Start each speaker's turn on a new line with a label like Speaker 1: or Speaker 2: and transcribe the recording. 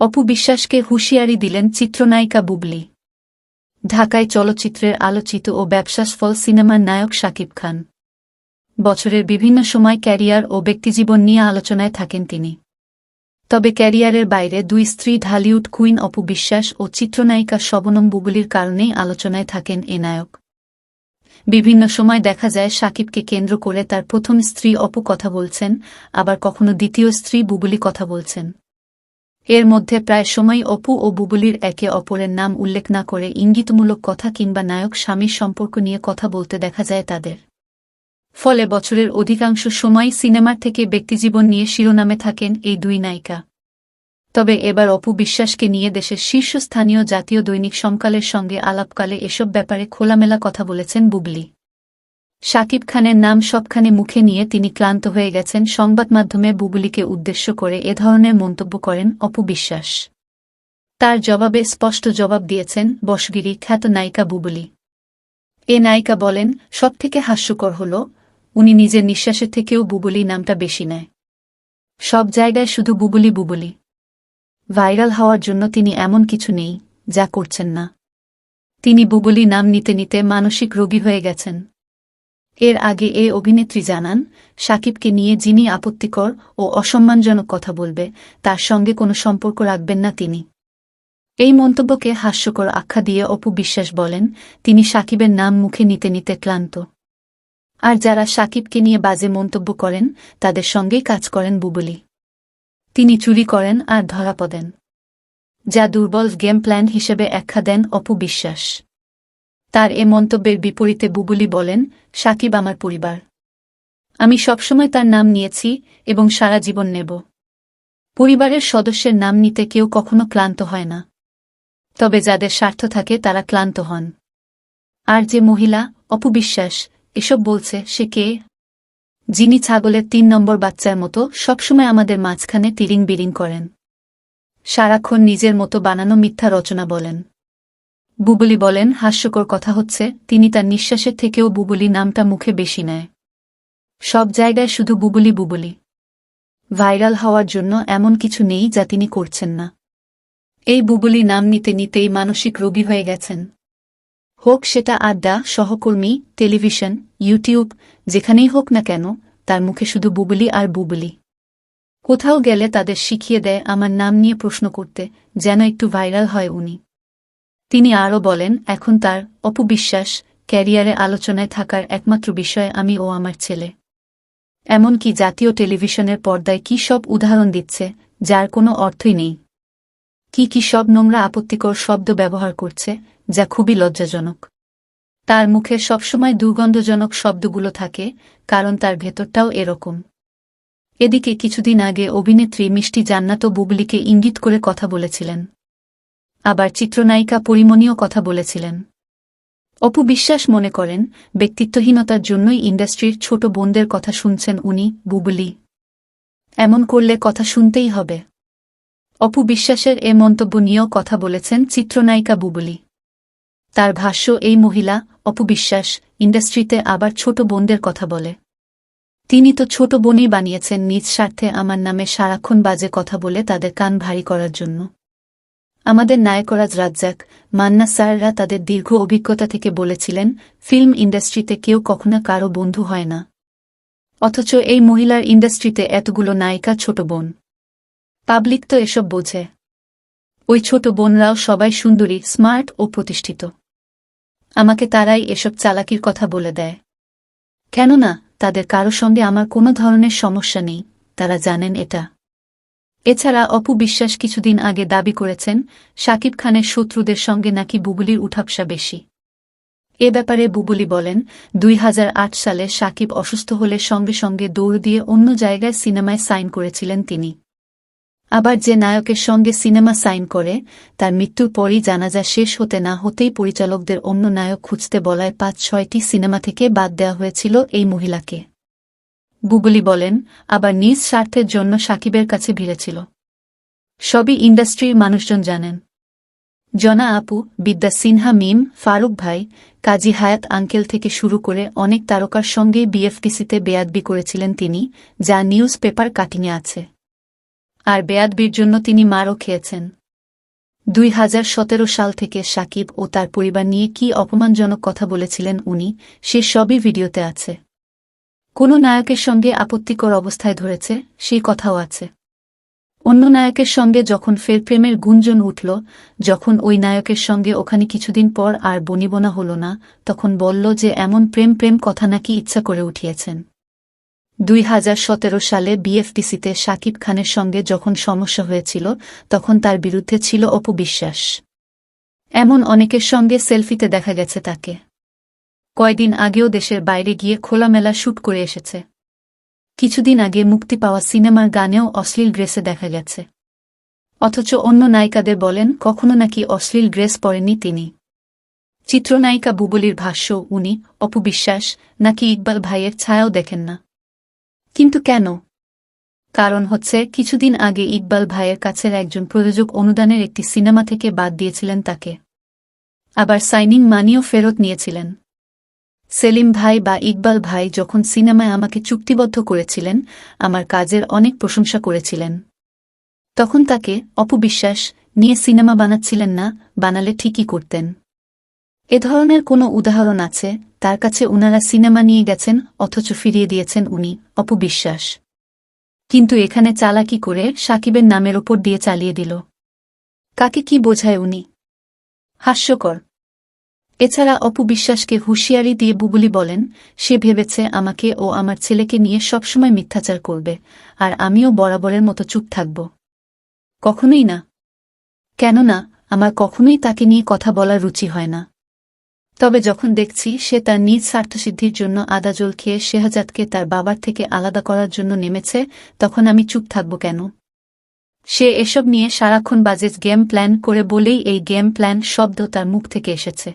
Speaker 1: অপু বিশ্বাসকে হুঁশিয়ারি দিলেন চিত্রনায়িকা বুবলি। ঢাকায় চলচ্চিত্রের আলোচিত ও ব্যবসাসফল সিনেমার নায়ক শাকিব খান। বছরের বিভিন্ন সময় ক্যারিয়ার ও ব্যক্তিজীবন নিয়ে আলোচনায় থাকেন তিনি। তবে ক্যারিয়ারের বাইরে দুই স্ত্রী ঢালিউড কুইন অপু বিশ্বাস ও চিত্রনায়িকা শবনম বুবলির কারণেই আলোচনায় থাকেন এ নায়ক। বিভিন্ন সময় দেখা যায় সাকিবকে কেন্দ্র করে তার প্রথম স্ত্রী অপু কথা বলছেন, আবার কখনো দ্বিতীয় স্ত্রী বুবলি কথা বলছেন। এর মধ্যে প্রায় সময় অপু ও বুবলির একে অপরের নাম উল্লেখ না করে ইঙ্গিতমূলক কথা কিংবা নায়ক স্বামীর সম্পর্ক নিয়ে কথা বলতে দেখা যায় তাদের। ফলে বছরের অধিকাংশ সময় সিনেমার থেকে ব্যক্তিজীবন নিয়ে শিরোনামে থাকেন এই দুই নায়িকা। তবে এবার অপু বিশ্বাসকে নিয়ে দেশের শীর্ষস্থানীয় জাতীয় দৈনিক সমকালের সঙ্গে আলাপকালে এসব ব্যাপারে খোলামেলা কথা বলেছেন বুবলি। শাকিব খানের নাম সবখানে মুখে নিয়ে তিনি ক্লান্ত হয়ে গেছেন। সংবাদ মাধ্যমে বুবলিকে উদ্দেশ্য করে এ ধরনের মন্তব্য করেন অপু বিশ্বাস। তার জবাবে স্পষ্ট জবাব দিয়েছেন বসগিরি খ্যাত নায়িকা বুবলি। এ নায়িকা বলেন, সবথেকে হাস্যকর হল, উনি নিজের নিঃশ্বাসের থেকেও বুবলি নামটা বেশি নেয়। সব জায়গায় শুধু বুবলি বুবলি। ভাইরাল হওয়ার জন্য তিনি এমন কিছু নেই, যা করছেন না। তিনি বুবলি নাম নিতে নিতে মানসিক রোগী হয়ে গেছেন। এর আগে এ অভিনেত্রী জানান, সাকিবকে নিয়ে যিনি আপত্তিকর ও অসম্মানজনক কথা বলবে, তার সঙ্গে কোনো সম্পর্ক রাখবেন না তিনি। এই মন্তব্যকে হাস্যকর আখ্যা দিয়ে অপু বিশ্বাস বলেন, তিনি সাকিবের নাম মুখে নিতে নিতে ক্লান্ত। আর যারা সাকিবকে নিয়ে বাজে মন্তব্য করেন, তাদের সঙ্গেই কাজ করেন বুবলি। তিনি চুরি করেন আর ধরা পদেন। যা দুর্বল গেম প্ল্যান হিসেবে ব্যাখ্যা দেন অপু বিশ্বাস। তার এ মন্তব্যের বিপরীতে বুবুলি বলেন, সাকিব আমার পরিবার। আমি সবসময় তার নাম নিয়েছি এবং সারা জীবন নেব। পরিবারের সদস্যের নাম নিতে কেউ কখনো ক্লান্ত হয় না। তবে যাদের স্বার্থ থাকে তারা ক্লান্ত হন। আর যে মহিলা অপবিশ্বাস এসব বলছে সে কে? যিনি ছাগলের তিন নম্বর বাচ্চার মতো সবসময় আমাদের মাঝখানে তিরিং বিরিং করেন। সারাক্ষণ নিজের মতো বানানো মিথ্যা রচনা বলেন। বুবলি বলেন, হাস্যকর কথা হচ্ছে, তিনি তার নিঃশ্বাসের থেকেও বুবলি নামটা মুখে বেশি নেয়। সব জায়গায় শুধু বুবলি বুবলি। ভাইরাল হওয়ার জন্য এমন কিছু নেই যা তিনি করছেন না। এই বুবলি নাম নিতে নিতেই মানসিক রোগী হয়ে গেছেন। হোক সেটা আড্ডা, সহকর্মী, টেলিভিশন, ইউটিউব, যেখানেই হোক না কেন, তার মুখে শুধু বুবলি আর বুবলি। কোথাও গেলে তাদের শিখিয়ে দেয়, আমার নাম নিয়ে প্রশ্ন করতে, যেন একটু ভাইরাল হয় উনি। তিনি আরও বলেন, এখন তার অপবিশ্বাস ক্যারিয়ারে আলোচনায় থাকার একমাত্র বিষয় আমি ও আমার ছেলে। এমনকি জাতীয় টেলিভিশনের পর্দায় কি সব উদাহরণ দিচ্ছে, যার কোনো অর্থই নেই। কি কি সব নোংরা আপত্তিকর শব্দ ব্যবহার করছে, যা খুবই লজ্জাজনক। তার মুখে সবসময় দুর্গন্ধজনক শব্দগুলো থাকে, কারণ তার ভেতরটাও এরকম। এদিকে কিছুদিন আগে অভিনেত্রী মিষ্টি জান্নাতও বুবলিকে ইঙ্গিত করে কথা বলেছিলেন। আবার চিত্রনায়িকা পরিমণীয় কথা বলেছিলেন। অপু বিশ্বাস মনে করেন, ব্যক্তিত্বহীনতার জন্যই ইন্ডাস্ট্রির ছোট বোনদের কথা শুনছেন উনি, বুবলি। এমন করলে কথা শুনতেই হবে। অপু বিশ্বাসের এ মন্তব্য নিয়েও কথা বলেছেন চিত্রনায়িকা বুবলি। তার ভাষ্য, এই মহিলা, অপু বিশ্বাস, ইন্ডাস্ট্রিতে আবার ছোট বোনদের কথা বলে। তিনি তো ছোট বোনই বানিয়েছেন, নিজ স্বার্থে আমার নামে সারাক্ষণ বাজে কথা বলে তাদের কান ভারী করার জন্য। আমাদের নায়করাজ রাজ্জাক, মান্না স্যাররা তাদের দীর্ঘ অভিজ্ঞতা থেকে বলেছিলেন, ফিল্ম ইন্ডাস্ট্রিতে কেউ কখনো কারও বন্ধু হয় না। অথচ এই মহিলার ইন্ডাস্ট্রিতে এতগুলো নায়িকা ছোট বোন। পাবলিক তো এসব বোঝে। ওই ছোট বোনরাও সবাই সুন্দরী, স্মার্ট ও প্রতিষ্ঠিত। আমাকে তারাই এসব চালাকির কথা বলে দেয়। কেননা, তাদের কারও সঙ্গে আমার কোনো ধরনের সমস্যা নেই, তারা জানেন এটা। এছাড়া অপু বিশ্বাস কিছুদিন আগে দাবি করেছেন, শাকিব খানের শত্রুদের সঙ্গে নাকি বুবুলির উঠাপসা বেশি। এ ব্যাপারে বুবুলি বলেন, দুই হাজার আট সালে সাকিব অসুস্থ হলে সঙ্গে সঙ্গে দৌড় দিয়ে অন্য জায়গায় সিনেমায় সাইন করেছিলেন তিনি। আবার যে নায়কের সঙ্গে সিনেমা সাইন করে, তার মৃত্যুর পরই জানাজা শেষ হতে না হতেই পরিচালকদের অন্য নায়ক খুঁজতে বলায় পাঁচ ছয়টি সিনেমা থেকে বাদ দেওয়া হয়েছিল এই মহিলাকে। বুবলি বলেন, আবার নিজ স্বার্থের জন্য সাকিবের কাছে ভিড়েছিল। সবই ইন্ডাস্ট্রির মানুষজন জানেন। জনা আপু, বিদ্যা সিনহা মিম, ফারুক ভাই, কাজী হায়াত আঙ্কেল থেকে শুরু করে অনেক তারকার সঙ্গে বিএফটিসিতে বেয়াদবি করেছিলেন তিনি, যা নিউজ পেপার কাটিংয়ে আছে। আর বেয়াদবির জন্য তিনি মারও খেয়েছেন। দুই হাজার সতেরো সাল থেকে সাকিব ও তার পরিবার নিয়ে কি অপমানজনক কথা বলেছিলেন উনি, সে সবই ভিডিওতে আছে। কোনো নায়কের সঙ্গে আপত্তিকর অবস্থায় ধরেছে, সেই কথাও আছে। অন্য নায়কের সঙ্গে যখন ফের প্রেমের গুঞ্জন উঠল, যখন ওই নায়কের সঙ্গে ওখানে কিছুদিন পর আর বনিবনা হল না, তখন বলল যে এমন প্রেম প্রেম কথা নাকি ইচ্ছা করে উঠিয়েছেন। দুই হাজার সতেরো সালে বিএফটিসিতে শাকিব খানের সঙ্গে যখন সমস্যা হয়েছিল, তখন তার বিরুদ্ধে ছিল অপবিশ্বাস। এমন অনেকের সঙ্গে সেলফিতে দেখা গেছে তাকে। কয়দিন আগেও দেশের বাইরে গিয়ে খোলামেলা শ্যুট করে এসেছে। কিছুদিন আগে মুক্তি পাওয়া সিনেমার গানেও অশ্লীল ড্রেসে দেখা গেছে। অথচ অন্য নায়িকাদের বলেন, কখনো নাকি অশ্লীল ড্রেস পরেননি তিনি। চিত্রনায়িকা বুবলির ভাষ্য, উনি অপবিশ্বাস নাকি ইকবাল ভাইয়ের ছায়াও দেখেন না। কিন্তু কেন? কারণ হচ্ছে, কিছুদিন আগে ইকবাল ভাইয়ের কাছের একজন প্রযোজক অনুদানের একটি সিনেমা থেকে বাদ দিয়েছিলেন তাকে। আবার সাইনিং মানিও ফেরত নিয়েছিলেন। সেলিম ভাই বা ইকবাল ভাই যখন সিনেমায় আমাকে চুক্তিবদ্ধ করেছিলেন, আমার কাজের অনেক প্রশংসা করেছিলেন। তখন তাকে অপবিশ্বাস নিয়ে সিনেমা বানাচ্ছিলেন না, বানালে ঠিকই করতেন। এ ধরনের কোনো উদাহরণ আছে, তার কাছে উনারা সিনেমা নিয়ে গেছেন, অথচ ফিরিয়ে দিয়েছেন উনি অপবিশ্বাস কিন্তু এখানে চালাকি করে সাকিবের নামের ওপর দিয়ে চালিয়ে দিল। কাকে কি বোঝায় উনি? হাস্যকর। এছাড়া অপু বিশ্বাসকে হুঁশিয়ারি দিয়ে বুবুলি বলেন, সে ভেবেছে আমাকে ও আমার ছেলেকে নিয়ে সবসময় মিথ্যাচার করবে, আর আমিও বরাবরের মতো চুপ থাকব। কখনোই না। কেননা, আমার কখনোই তাকে নিয়ে কথা বলার রুচি হয় না। তবে যখন দেখছি সে তার নিজ স্বার্থসিদ্ধির জন্য আদাজল খেয়ে শেহজাদকে তার বাবার থেকে আলাদা করার জন্য নেমেছে, তখন আমি চুপ থাকব কেন? সে এসব নিয়ে সারাক্ষণ বাজেজ গেম প্ল্যান করে বলেই এই গেম প্ল্যান শব্দ তার মুখ থেকে এসেছে।